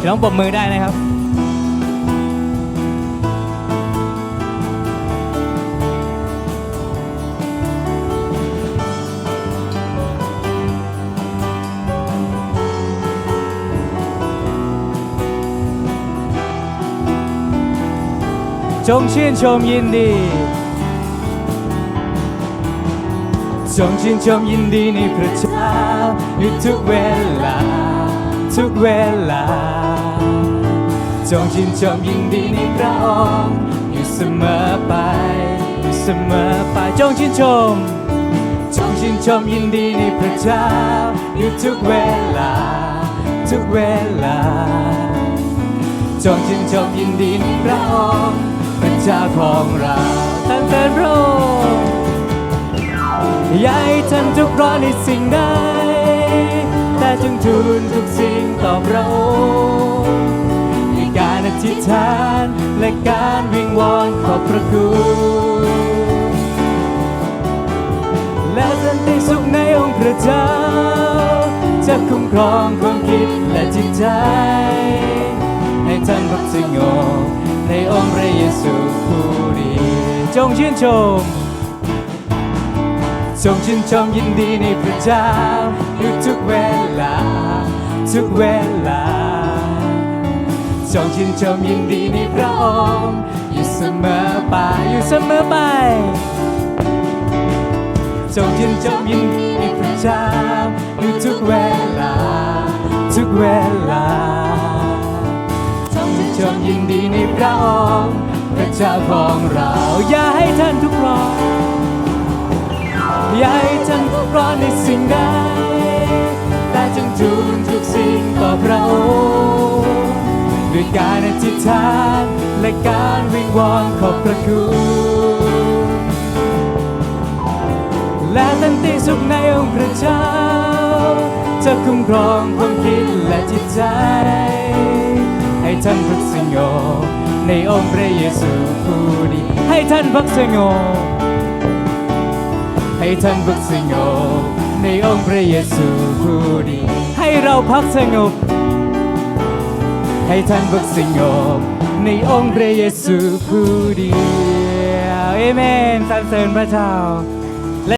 พี่น้องปรบมือได้นะครับ จงชื่นชมยินดี จงชื่นชมยินดีในพระเจ้าอยู่ทุกเวลา ทุกเวลา จงชื่นชมยินดีในพระองค์อยู่เสมอไปอยู่เสมอไปจงชื่นชม จงชื่นชมยินดีในพระเจ้าอยู่ทุกเวลา ทุกเวลา จงชื่นชมยินดีในพระองค์พระเจ้าของเราตั้งแต่พระองค์อย่าให้ท่านทุกร้อนในสิ่งใดแต่จงทูลทุกสิ่งต่อพระองค์ ระคุณและสันติสุขในองค์พระเจ้า จะคุ้มครองความคิดและจิตใจ ให้ท่านพักสงบในองค์พระเยซูผู้ดีจงชื่นชมจงชื่นชมยินดีในพระเจ้าอยู่ทุกเวลา ทุกเวลาจงชื่นชมยินดีในพระองค์ เสมอไปอยู่เสมอไปจงชื่นชมยินดีในพระเจ้าอยู่ทุกเวลา ทุกเวลาจงชื่นชมยินดีในพระองค์พระเจ้าของเรา อย่าให้ท่านทุกข์ร้อนอย่าให้ท่านทุกข์ร้อนในสิ่งใดแต่จงทูลทุกสิ่งต่อพระองค์ด้วยการอธิษฐาน และการวิงวอนขอบพระคุณและสันติสุขในองค์พระเจ้าจะคุ้มครองความคิดและจิตใจ ให้ท่านพักสงบในองค์พระเยซูผู้ดีให้ท่านพักสงบให้ท่านพักสงบในองค์พระเยซูผู้ดี ให้เราพักสงบให้ท่านพักสงบ ในองค์พระเยซูผู้เดียวเอเมนสรรเสริญพระเจ้า